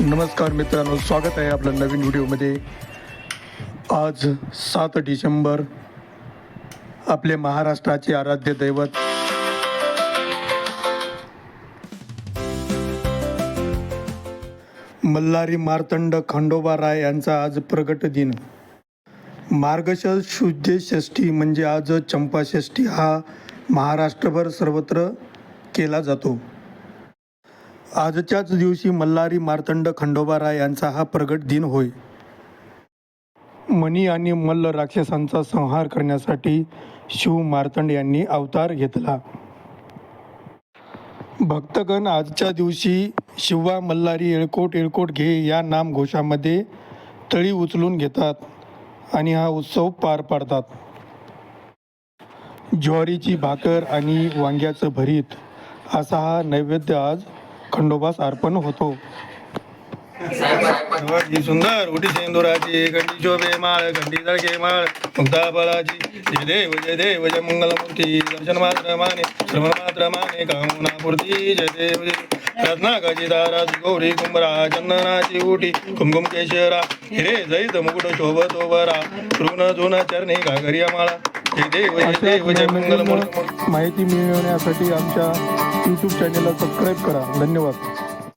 नमस्कार मित्रांनो स्वागत आहे आपलं नवीन व्हिडिओमध्ये. आज सात डिसेंबर आपले महाराष्ट्राचे आराध्य दैवत. मल्हारी मार्तंड खंडोबा राय यांचा आज प्रगट दिन. मार्गश शुद्ध षष्ठी म्हणजे आज चंपा षष्ठी हा महाराष्ट्रभर सर्वत्र केला जातो. आजच्याच दिवशी मल्हारी मार्तंड खंडोबाराय यांचा हा प्रगट दिन होय. मणी आणि मल्ल राक्षसांचा संहार करण्यासाठी शिव मार्तंड यांनी अवतार घेतला. भक्तगण आजच्या दिवशी शिवा मल्हारी येळकोट येळकोट घे या नाम घोषामध्ये तळी उचलून घेतात आणि हा उत्सव पार पाडतात. ज्वारीची भाकर आणि वांग्याचं भरीत असा हा नैवेद्य आज खंडोबास अर्पण होतो. सुंदर उठी सेंदुराची गंडी शोभे माळ गंडी जळके माळ मुक्ता फळाची जय देव जय देव जय मंगलमूर्ती. दर्शन मात्र माने श्रवण मात्र माने कामना पूर्ती. जय देव जय रत्नाकाची दाराची गौरी कुंभरा चंदनाची उठी कुमकुम केशरा. हिरे जैत मुकुट शोभतो बरा ऋण जुन चरणी घागरिया माळा. जय देव जय देव जय मंगलमूर्ती. माहिती मिळवण्यासाठी आमच्या यूट्यूब चॅनेलला सबस्क्राईब करा. धन्यवाद.